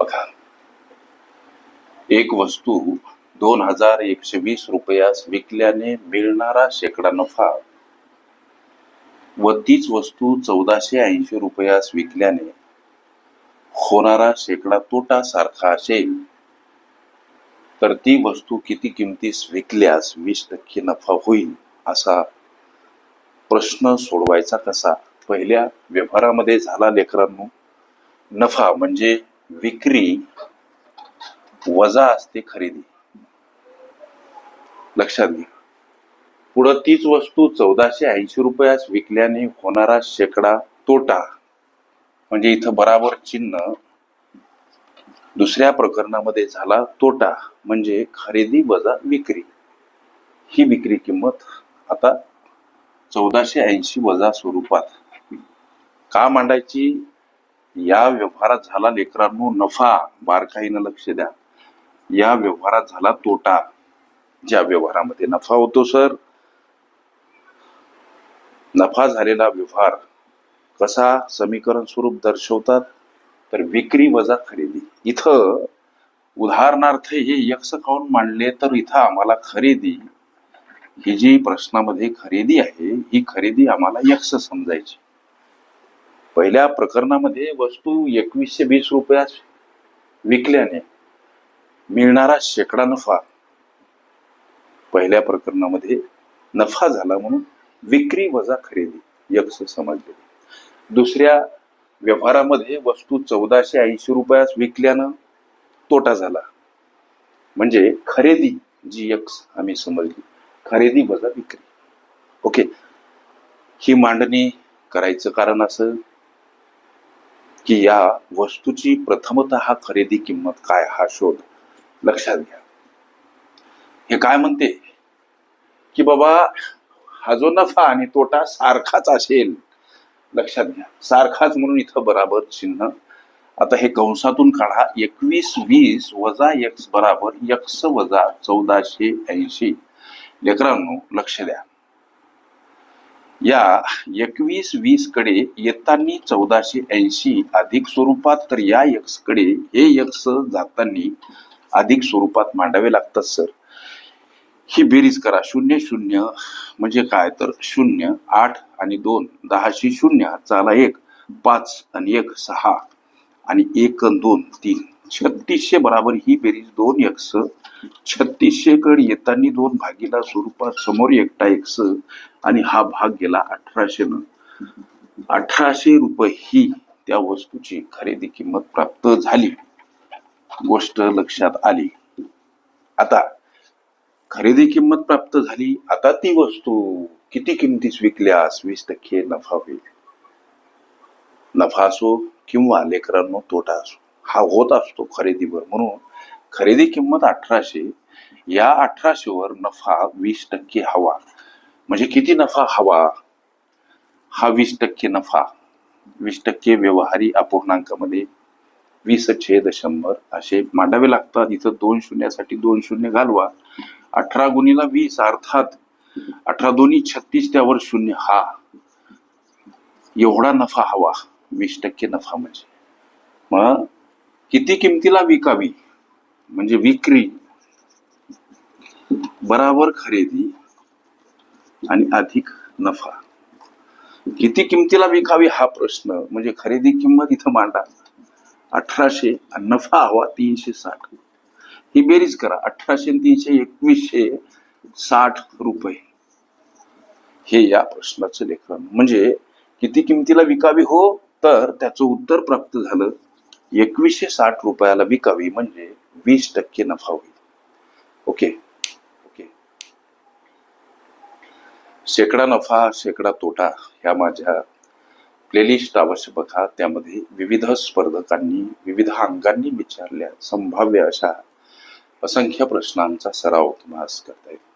बघा. एक वस्तू दोन हजार एकशे वीस रुपयास विकल्याने मिळणारा शेकडा नफा व तीच वस्तू चौदाशे ऐंशी रुपयास विकल्याने होणारा शेकडा तोटा सारखा असेल. तर ती वस्तू किती किमतीस विकल्यास वीस टक्के नफा होईल असा प्रश्न सोडवायचा कसा? पहिल्या व्यवहारामध्ये झाला लेकरांनो. नफा म्हणजे विक्री वजा असते खरेदी. लक्षात घ्या. पुढं तीच वस्तू चौदाशे ऐंशी रुपयास विकल्याने होणारा शेकडा तोटा म्हणजे इथं बराबर चिन्ह दुसऱ्या प्रकरणामध्ये झाला तोटा म्हणजे खरेदी वजा विक्री. ही विक्री किंमत आता चौदाशे ऐंशी वजा स्वरूपात. का मांडायची? या व्यवहारात झाला लेकरांनो नफा बारकाईनं लक्ष द्या. या व्यवहारात झाला तोटा ज्या व्यवहारामध्ये नफा होतो सर. नफा झालेला व्यवहार कसा? समीकरण स्वरूप दर्शवतात. तर विक्री वजा खरेदी. इथं उदाहरणार्थ हे यक्ष काऊन मांडले तर इथं आम्हाला खरेदी ही जी प्रश्नामध्ये खरेदी आहे ही खरेदी आम्हाला यक्ष समजायची. पहिल्या प्रकरणामध्ये वस्तू एकवीसशे वीस रुपयास विकल्याने मिळणारा शेकडा नफा पहिल्या प्रकरणामध्ये नफा झाला म्हणून विक्री वजा खरेदी यक्ष समजले. दुसऱ्या व्यवहारामध्ये वस्तू चौदाशे ऐंशी रुपयास विकल्यानं तोटा झाला. म्हणजे खरेदी जी यक्ष आम्ही समजली खरेदी वजा विक्री. ओके. ही मांडणी करायचं कारण असं की या वस्तूची प्रथमतः खरेदी किंमत काय हा शोध लक्षात घ्या. हे काय म्हणते? की बाबा हा जो नफा आणि तोटा सारखाच असेल लक्षात घ्या. सारखाच म्हणून इथं बराबर चिन्ह. आता हे कंसातून काढा एकवीस वीस वजा एक्स बराबर यक्स वजा चौदाशे ऐंशी. लेकरांनो लक्ष द्या. या एकवीस वीसकडे येताना चौदाशे ऐंशी अधिक स्वरूपात तर या यक्सकडे हे यक्स जाताना अधिक स्वरूपात मांडावे लागतात सर. ही बेरीज करा. शून्य शून्य म्हणजे काय? तर शून्य आठ आणि दोन दहाशी शून्य चाला एक पाच आणि एक सहा आणि एक दोन तीन. छत्तीसशे बराबर ही बेरीज दोन एक्स छत्तीसशे कडे येतानी दोन भागीला स्वरूपात समोर एकटा एक्स आणि हा भाग गेला अठराशे न अठराशे रुपये ही त्या वस्तूची खरेदी किंमत प्राप्त झाली. गोष्ट लक्षात आली. आता खरेदी किंमत प्राप्त झाली. आता ती वस्तू किती किमतीस विकल्यास वीस टक्के नफा होईल? नफा असो किंवा लेकरांनो तोटा असो हा होत असतो खरेदीवर. म्हणून खरेदी किंमत अठराशे या अठराशे वर नफा वीस टक्के हवा. म्हणजे किती नफा हवा? हा वीस टक्के नफा. वीस टक्के व्यवहारी अपूर्णांकामध्ये वीस छेद शंभर असे मांडावे लागतात. इथं दोन शून्यासाठी दोन शून्य घालवा. अठरा गुणीला वीस अर्थात अठरा दोन्ही छत्तीस त्यावर शून्य. हा. एवढा नफा हवा. वीस टक्के नफा म्हणजे. मग किती किमतीला विकावी? म्हणजे विक्री. बराबर खरेदी. आणि अधिक नफा. किती किमतीला विकावी हा प्रश्न? म्हणजे खरेदी किंमत इथं मांडा. अठराशे नफा हवा तीनशे साठ. ही बेरीज करा. अठराशे तीनशे एकवीसशे साठ रुपये. हे या प्रश्नाचं लेखन. म्हणजे किती किमतीला विकावी हो? तर त्याचं उत्तर प्राप्त झालं. एकवीसशे साठ रुपयाला विकावी म्हणजे वीस टक्के नफा होईल. Okay okay? शेकडा नफा शेकडा तोटा ह्या माझ्या प्लेलिस्ट अवश्य बघा. त्यामध्ये विविध स्पर्धकांनी विविध अंगांनी विचारल्या. संभाव्य अशा असंख्य प्रश्नांचा सराव तुम्हाला करता येईल.